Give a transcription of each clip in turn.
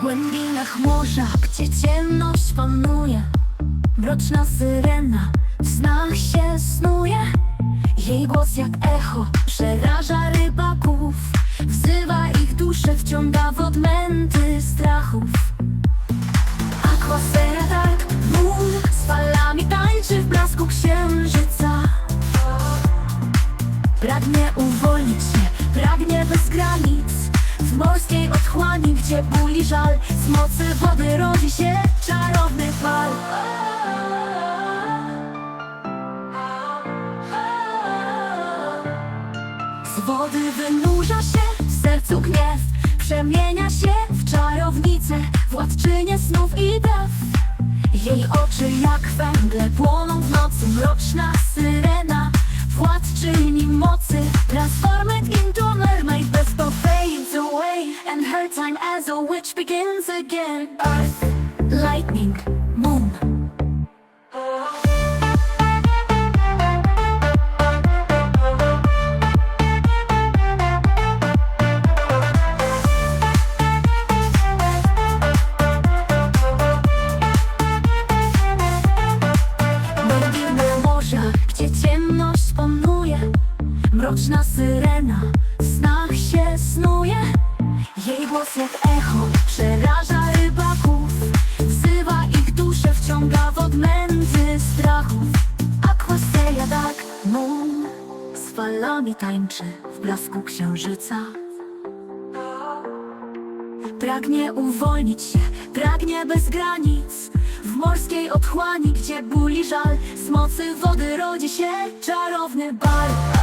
głębinach morza, gdzie ciemność panuje. Mroczna syrena w snach się snuje. Jej głos jak echo przeraża rybaków. Wzywa ich duszę, wciąga w odmęty strachów. Aquasera Dark Moon z falami tańczy w blasku księżyca. Pragnie uwolnić się, pragnie bez granic. W morskiej bóli żal Z mocy wody rodzi się czarowny fal. Z wody wynurza się w sercu gniew Przemienia się w czarownicę Władczynię snów i dew Jej oczy jak węgle płoną w nocy Mroczna syrena And her time as a witch begins again. Earth, lightning, moon. Gdzie ciemność panuje Mroczna syrena w snach się snuje Jej głos jak echo przeraża rybaków. Wzywa ich duszę, wciąga w odmęty strachów. Aquasteria Dark Moon. Z falami tańczy w blasku księżyca. Pragnie uwolnić się, pragnie bez granic. W morskiej otchłani, gdzie bóli żal. Z mocy wody rodzi się czarowny bal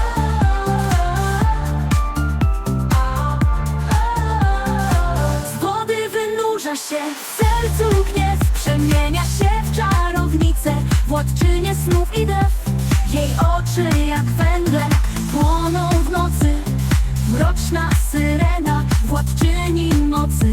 się w sercu gniew Przemienia się w czarownicę Władczynię snów i dew Jej oczy jak węgle płoną w nocy Mroczna syrena, władczyni mocy